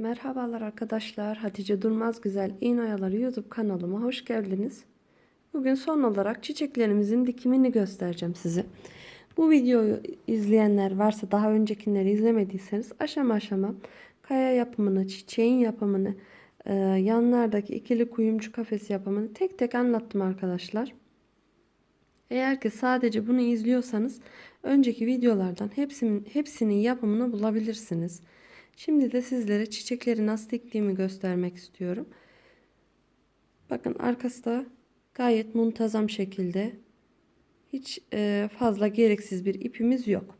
Merhabalar arkadaşlar. Hatice Durmaz Güzel Oyaları YouTube kanalıma hoş geldiniz. Bugün son olarak çiçeklerimizin dikimini göstereceğim size. Bu videoyu izleyenler varsa daha öncekileri izlemediyseniz aşama aşama kaya yapımını, çiçeğin yapımını, e, yanlardaki ikili kuyumcu kafesi yapımını tek tek anlattım arkadaşlar. Eğer ki sadece bunu izliyorsanız önceki videolardan hepsinin, hepsinin yapımını bulabilirsiniz. Şimdi de sizlere çiçekleri nasıl diktiğimi göstermek istiyorum. Bakın arkası da gayet muntazam şekilde hiç e, fazla gereksiz bir ipimiz yok.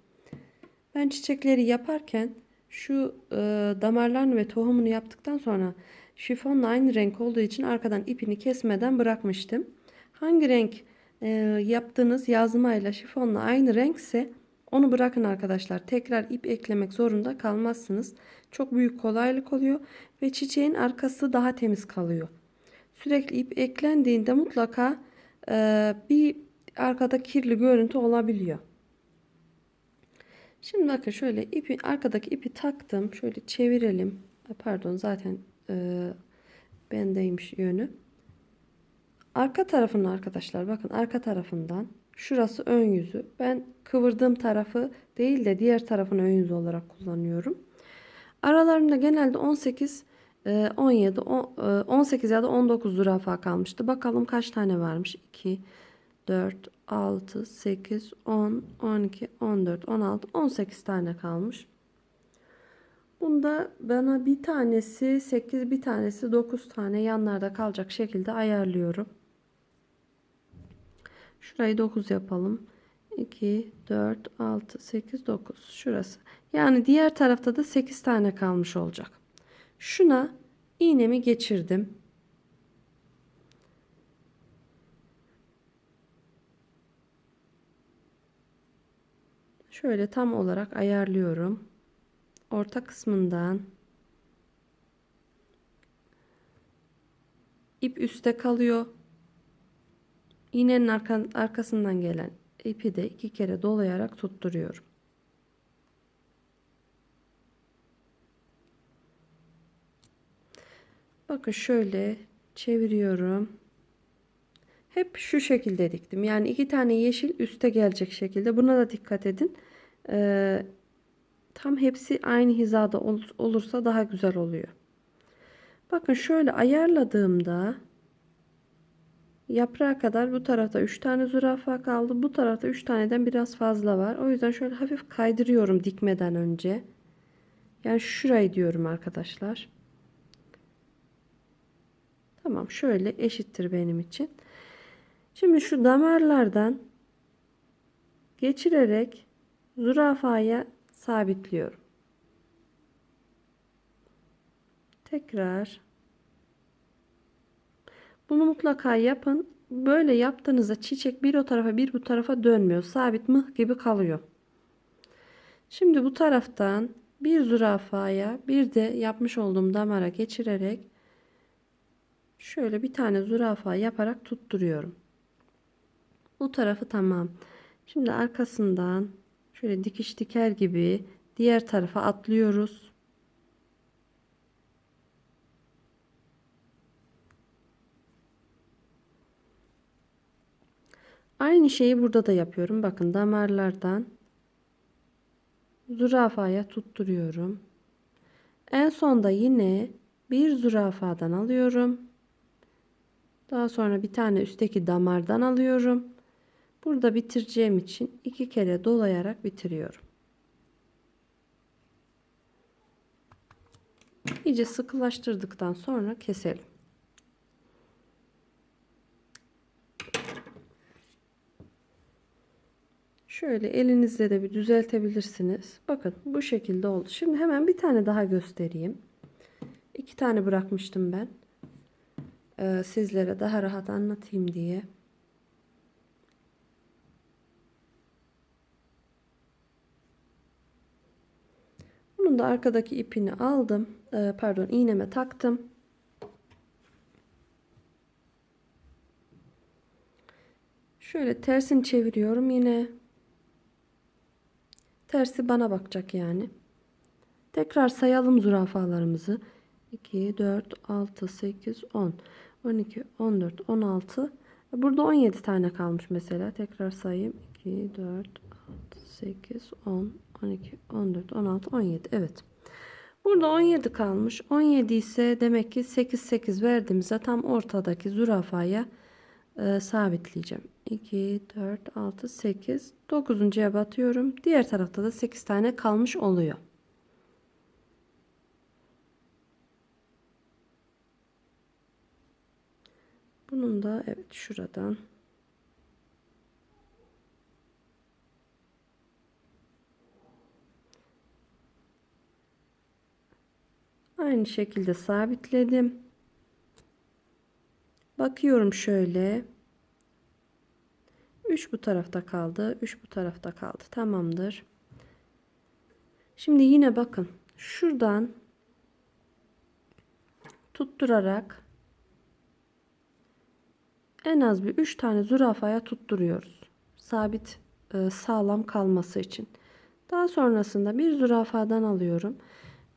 Ben çiçekleri yaparken şu e, damarlarını ve tohumunu yaptıktan sonra şifonla aynı renk olduğu için arkadan ipini kesmeden bırakmıştım. Hangi renk e, yaptığınız yazmayla şifonla aynı renkse onu bırakın arkadaşlar. Tekrar ip eklemek zorunda kalmazsınız. Çok büyük kolaylık oluyor ve çiçeğin arkası daha temiz kalıyor. Sürekli ip eklendiğinde mutlaka e, bir arkada kirli görüntü olabiliyor. Şimdi bakın şöyle ipi arkadaki ipi taktım. Şöyle çevirelim. Pardon zaten e, bendeymiş yönü. Arka tarafını arkadaşlar bakın arka tarafından şurası ön yüzü. Ben kıvırdığım tarafı değil de diğer tarafını ön yüzü olarak kullanıyorum. Aralarında genelde 18 17 18 ya da 19 zürafa kalmıştı. Bakalım kaç tane varmış? 2 4 6 8 10 12 14 16 18 tane kalmış. Bunda bana bir tanesi 8 bir tanesi 9 tane yanlarda kalacak şekilde ayarlıyorum. Şurayı 9 yapalım. 2, 4, 6, 8, 9. Şurası. Yani diğer tarafta da 8 tane kalmış olacak. Şuna iğnemi geçirdim. Şöyle tam olarak ayarlıyorum. Orta kısmından ip üstte kalıyor. İğnenin arka, arkasından gelen ipi de iki kere dolayarak tutturuyorum. Bakın şöyle çeviriyorum. Hep şu şekilde diktim. Yani iki tane yeşil üste gelecek şekilde. Buna da dikkat edin. Ee, tam hepsi aynı hizada ol, olursa daha güzel oluyor. Bakın şöyle ayarladığımda yaprağa kadar bu tarafta 3 tane zürafa kaldı. Bu tarafta 3 taneden biraz fazla var. O yüzden şöyle hafif kaydırıyorum dikmeden önce. Yani şurayı diyorum arkadaşlar. Tamam şöyle eşittir benim için. Şimdi şu damarlardan geçirerek zürafaya sabitliyorum. Tekrar bunu mutlaka yapın. Böyle yaptığınızda çiçek bir o tarafa bir bu tarafa dönmüyor. Sabit mıh gibi kalıyor. Şimdi bu taraftan bir zürafaya bir de yapmış olduğum damara geçirerek şöyle bir tane zürafa yaparak tutturuyorum. Bu tarafı tamam. Şimdi arkasından şöyle dikiş diker gibi diğer tarafa atlıyoruz. Aynı şeyi burada da yapıyorum. Bakın damarlardan zürafaya tutturuyorum. En sonda yine bir zürafadan alıyorum. Daha sonra bir tane üstteki damardan alıyorum. Burada bitireceğim için iki kere dolayarak bitiriyorum. İyice sıkılaştırdıktan sonra keselim. Şöyle elinizle de bir düzeltebilirsiniz. Bakın bu şekilde oldu. Şimdi hemen bir tane daha göstereyim. İki tane bırakmıştım ben. Ee, sizlere daha rahat anlatayım diye. Bunun da arkadaki ipini aldım. Ee, pardon iğneme taktım. Şöyle tersini çeviriyorum yine. Tersi bana bakacak yani. Tekrar sayalım zürafalarımızı. 2, 4, 6, 8, 10, 12, 14, 16. Burada 17 tane kalmış mesela. Tekrar sayayım. 2, 4, 6, 8, 10, 12, 14, 16, 17. Evet. Burada 17 kalmış. 17 ise demek ki 8 8 verdiğimizde tam ortadaki zürafaya e, sabitleyeceğim. 2 4 6 8 9.ya batıyorum. Diğer tarafta da 8 tane kalmış oluyor. Bunun da evet şuradan Aynı şekilde sabitledim. Bakıyorum şöyle. 3 bu tarafta kaldı. 3 bu tarafta kaldı. Tamamdır. Şimdi yine bakın. Şuradan tutturarak en az bir 3 tane zürafaya tutturuyoruz. Sabit e, sağlam kalması için. Daha sonrasında bir zürafadan alıyorum.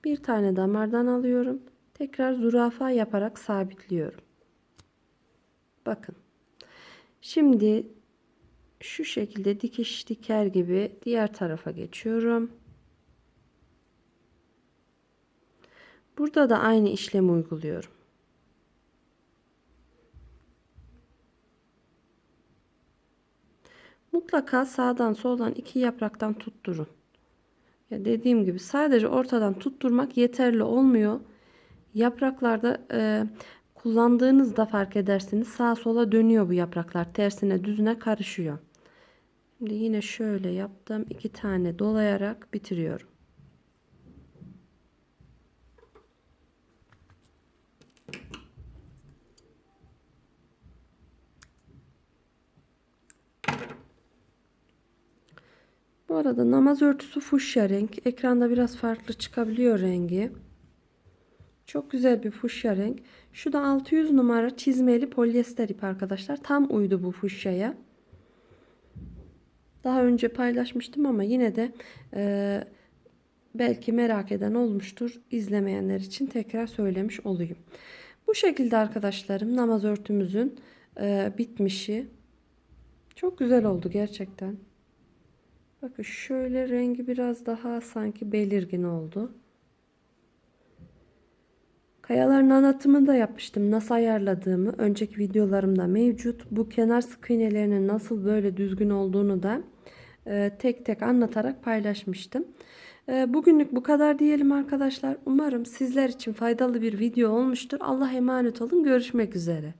Bir tane damardan alıyorum. Tekrar zürafa yaparak sabitliyorum. Bakın. Şimdi şu şekilde dikiş diker gibi diğer tarafa geçiyorum. Burada da aynı işlemi uyguluyorum. Mutlaka sağdan soldan iki yapraktan tutturun. Ya dediğim gibi sadece ortadan tutturmak yeterli olmuyor. Yapraklarda e, kullandığınızda fark edersiniz sağa sola dönüyor bu yapraklar. Tersine düzüne karışıyor. Şimdi yine şöyle yaptım. iki tane dolayarak bitiriyorum. Bu arada namaz örtüsü fuşya renk. Ekranda biraz farklı çıkabiliyor rengi. Çok güzel bir fuşya renk. Şu da 600 numara çizmeli polyester ip arkadaşlar. Tam uydu bu fuşyaya. Daha önce paylaşmıştım ama yine de e, belki merak eden olmuştur. İzlemeyenler için tekrar söylemiş olayım. Bu şekilde arkadaşlarım namaz örtümüzün e, bitmişi. Çok güzel oldu gerçekten. Bakın şöyle rengi biraz daha sanki belirgin oldu. Kayaların anlatımını da yapmıştım. Nasıl ayarladığımı önceki videolarımda mevcut. Bu kenar sık iğnelerinin nasıl böyle düzgün olduğunu da tek tek anlatarak paylaşmıştım. E, bugünlük bu kadar diyelim arkadaşlar. Umarım sizler için faydalı bir video olmuştur. Allah emanet olun. Görüşmek üzere.